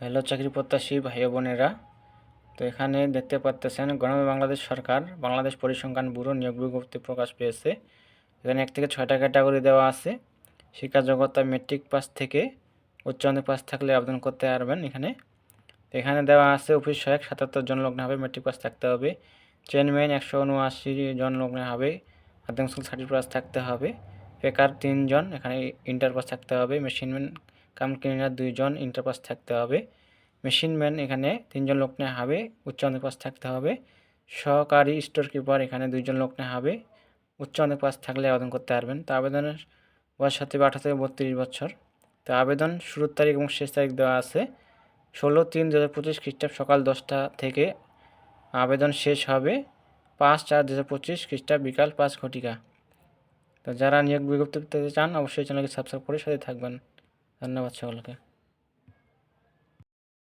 Hello চাকরি প্রত্যাশী ভাই বোনেরা। তো এখানে দেখতে পাচ্তেছেন গণমে বাংলাদেশ সরকার, বাংলাদেশ পরিসংখ্যান ব্যুরো নিয়োগ বিজ্ঞপ্তি প্রকাশ পেয়েছে। এখানে এক থেকে ছয়টা ক্যাটাগরি দেওয়া আছে। শিক্ষা যোগ্যতা মেট্রিক পাস থেকে উচ্চ মাধ্যমিক পাস থাকলে আবেদন করতে পারবেন এখানে। এখানে দেওয়া আছে, অফিস সহায়ক সাতাত্তর জন লগ্ন হবে, মেট্রিক পাস থাকতে হবে। চেনম্যান একশো উনআশি জন লগ্ন হবে, মাধ্যমিক স্কুল সার্টিফিকেট পাস থাকতে হবে। বেকার তিনজন এখানে ইন্টার পাস থাকতে হবে, মেশিনম্যান কাম ক্লিনার দুইজন ইন্টার পাস থাকতে হবে। মেশিন ম্যান এখানে তিনজন লোক নেওয়া হবে, উচ্চ মাধ্যমিক পাস থাকতে হবে। সহকারী স্টোর কিপার এখানে দুইজন লোক নেওয়া হবে। উচ্চ মাধ্যমিক পাস থাকলে আবেদন করতে পারবেন। তো আবেদনের বয়স হতে আঠারো থেকে বত্রিশ বছর। তো আবেদন শুরুর তারিখ এবং শেষ তারিখ দেওয়া আছে। ষোলো তিন দু হাজার পঁচিশ খ্রিস্টাব্দ সকাল দশটা থেকে আবেদন শেষ হবে পাঁচ চার দু হাজার পঁচিশ খ্রিস্টাব্দ বিকাল পাঁচ ঘটিকা। তো যারা নিয়োগ বিজ্ঞপ্তি পেতে চান, অবশ্যই চ্যানেলকে সাবস্ক্রাইব করে সাথে থাকবেন। ধন্যবাদ সকলকে।